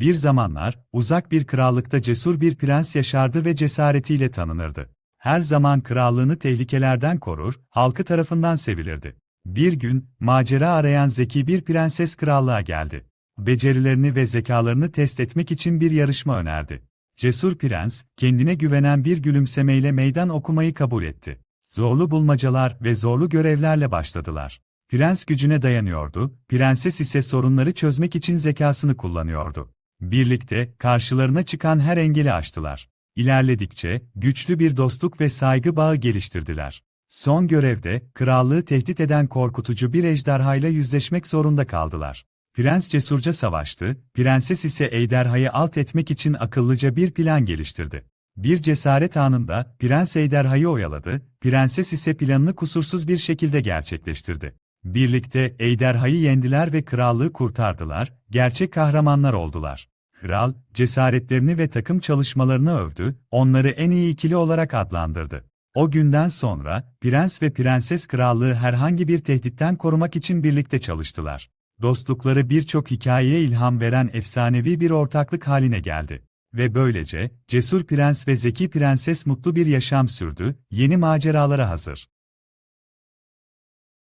Bir zamanlar, uzak bir krallıkta cesur bir prens yaşardı ve cesaretiyle tanınırdı. Her zaman krallığını tehlikelerden korur, halkı tarafından sevilirdi. Bir gün, macera arayan zeki bir prenses krallığa geldi. Becerilerini ve zekalarını test etmek için bir yarışma önerdi. Cesur prens, kendine güvenen bir gülümsemeyle meydan okumayı kabul etti. Zorlu bulmacalar ve zorlu görevlerle başladılar. Prens gücüne dayanıyordu, prenses ise sorunları çözmek için zekasını kullanıyordu. Birlikte, karşılarına çıkan her engeli aştılar. İlerledikçe, güçlü bir dostluk ve saygı bağı geliştirdiler. Son görevde, krallığı tehdit eden korkutucu bir ejderhayla yüzleşmek zorunda kaldılar. Prens cesurca savaştı, prenses ise ejderhayı alt etmek için akıllıca bir plan geliştirdi. Bir cesaret anında, prens ejderhayı oyaladı, prenses ise planını kusursuz bir şekilde gerçekleştirdi. Birlikte ejderhayı yendiler ve krallığı kurtardılar, gerçek kahramanlar oldular. Kral, cesaretlerini ve takım çalışmalarını övdü, onları en iyi ikili olarak adlandırdı. O günden sonra, prens ve prenses krallığı herhangi bir tehditten korumak için birlikte çalıştılar. Dostlukları birçok hikayeye ilham veren efsanevi bir ortaklık haline geldi. Ve böylece, cesur prens ve zeki prenses mutlu bir yaşam sürdü, yeni maceralara hazır.